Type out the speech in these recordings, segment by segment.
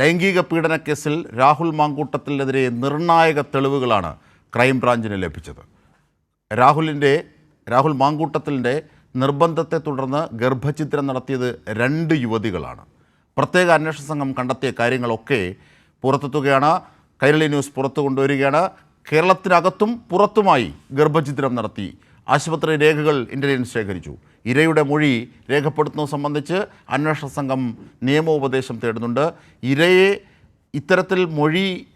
ലൈംഗിക പീഡന കേസിൽ രാഹുൽ മാങ്കൂട്ടത്തിനെതിരെ നിർണായക തെളിവുകളാണ് ക്രൈംബ്രാഞ്ചിന് ലഭിച്ചത്. രാഹുലിന്റെ രാഹുൽ മാങ്കൂട്ടത്തിന്റെ നിർബന്ധത്തെ തുടർന്ന് ഗർഭഛിദ്രം നടത്തിയത് രണ്ട് യുവതികളാണ്. പ്രത്യേക അന്വേഷണ സംഘം കണ്ടെത്തിയ കാര്യങ്ങളൊക്കെ പുറത്തെത്തുകയാണ്. കൈരളി ന്യൂസ് പുറത്തു കൊണ്ടുവരികയാണ് കേരളത്തിനകത്തും പുറത്തുമായി ഗർഭഛിദ്രം നടത്തി ആശുപത്രി രേഖകൾ ഇന്റലിജൻസ് ശേഖരിച്ചു. ഇരയുടെ മൊഴി രേഖപ്പെടുത്തുന്നത് സംബന്ധിച്ച് അന്വേഷണ സംഘം നിയമോപദേശം തേടുന്നുണ്ട്. ഇരയെ ഇത്തരത്തിൽ മൊഴി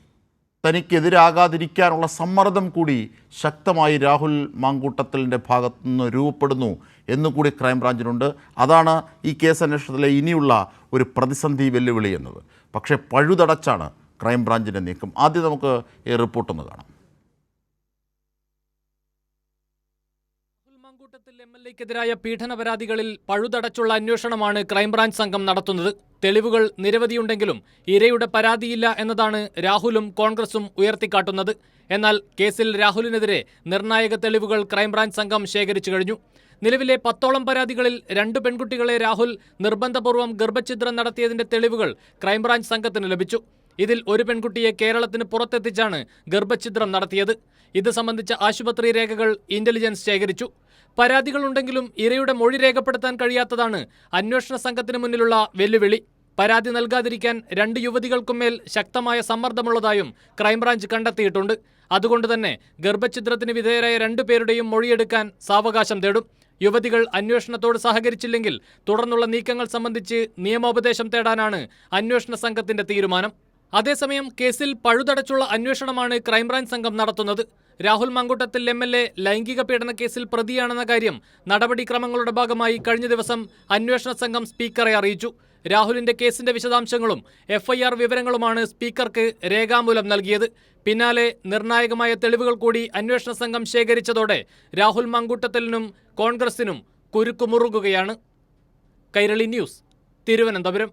തനിക്കെതിരാകാതിരിക്കാനുള്ള സമ്മർദ്ദം കൂടി ശക്തമായി രാഹുൽ മാങ്കൂട്ടത്തിലിന്റെ ഭാഗത്തു നിന്ന് രൂപപ്പെടുന്നു എന്നുകൂടി ക്രൈംബ്രാഞ്ചിനുണ്ട്. അതാണ് ഈ കേസ് അന്വേഷണത്തിലെ ഇനിയുള്ള ഒരു പ്രതിസന്ധി വെല്ലുവിളി എന്നത്. പക്ഷേ പഴുതടച്ചാണ് ക്രൈംബ്രാഞ്ചിന്റെ നീക്കം. ആദ്യം നമുക്ക് ഈ റിപ്പോർട്ടൊന്ന് കാണാം. മാങ്കൂട്ടത്തിൽ എം എൽ എക്കെതിരായ പീഡന പരാതികളിൽ പഴുതടച്ചുള്ള അന്വേഷണമാണ് ക്രൈംബ്രാഞ്ച് സംഘം നടത്തുന്നത്. തെളിവുകൾ നിരവധിയുണ്ടെങ്കിലും ഇരയുടെ പരാതിയില്ല എന്നതാണ് രാഹുലും കോൺഗ്രസും ഉയർത്തിക്കാട്ടുന്നത്. എന്നാൽ കേസിൽ രാഹുലിനെതിരെ നിർണായക തെളിവുകൾ ക്രൈംബ്രാഞ്ച് സംഘം ശേഖരിച്ചു കഴിഞ്ഞു. നിലവിലെ പത്തോളം പരാതികളിൽ രണ്ട് പെൺകുട്ടികളെ രാഹുൽ നിർബന്ധപൂർവം ഗർഭഛിദ്രം നടത്തിയതിന്റെ തെളിവുകൾ ക്രൈംബ്രാഞ്ച് സംഘത്തിന് ലഭിച്ചു. ഇതിൽ ഒരു പെൺകുട്ടിയെ കേരളത്തിന് പുറത്തെത്തിച്ചാണ് ഗർഭഛിദ്രം നടത്തിയത്. ഇത് സംബന്ധിച്ച ആശുപത്രി രേഖകൾ ഇന്റലിജൻസ് ശേഖരിച്ചു. പരാതികളുണ്ടെങ്കിലും ഇരയുടെ മൊഴി രേഖപ്പെടുത്താൻ കഴിയാത്തതാണ് അന്വേഷണ സംഘത്തിന് മുന്നിലുള്ള വെല്ലുവിളി. പരാതി നൽകാതിരിക്കാൻ രണ്ട് യുവതികൾക്കുമേൽ ശക്തമായ സമ്മർദ്ദമുള്ളതായും ക്രൈംബ്രാഞ്ച് കണ്ടെത്തിയിട്ടുണ്ട്. അതുകൊണ്ട് തന്നെ ഗർഭഛിദ്രത്തിന് വിധേയരായ രണ്ടുപേരുടെയും മൊഴിയെടുക്കാൻ സാവകാശം തേടും. യുവതികൾ അന്വേഷണത്തോട് സഹകരിച്ചില്ലെങ്കിൽ തുടർന്നുള്ള നീക്കങ്ങൾ സംബന്ധിച്ച് നിയമോപദേശം തേടാനാണ് അന്വേഷണ സംഘത്തിന്റെ തീരുമാനം. അതേസമയം കേസിൽ പഴുതടച്ചുള്ള അന്വേഷണമാണ് ക്രൈംബ്രാഞ്ച് സംഘം നടത്തുന്നത്. Rahul Mankoottathil M L A ലൈംഗിക പീഡന കേസിൽ പ്രതിയാണെന്ന കാര്യം നടപടിക്രമങ്ങളുടെ ഭാഗമായി കഴിഞ്ഞ ദിവസം അന്വേഷണ സംഘം സ്പീക്കറെ അറിയിച്ചു. രാഹുലിന്റെ കേസിന്റെ വിശദാംശങ്ങളും എഫ്ഐആർ വിവരങ്ങളുമാണ് സ്പീക്കർക്ക് രേഖാമൂലം നൽകിയത്. പിന്നാലെ നിർണായകമായ തെളിവുകൾ കൂടി അന്വേഷണ സംഘം ശേഖരിച്ചതോടെ രാഹുൽ മങ്കൂട്ടത്തലിനും കോൺഗ്രസിനും കുരുക്കുമുറുകുകയാണ്. കൈരളി ന്യൂസ് തിരുവനന്തപുരം.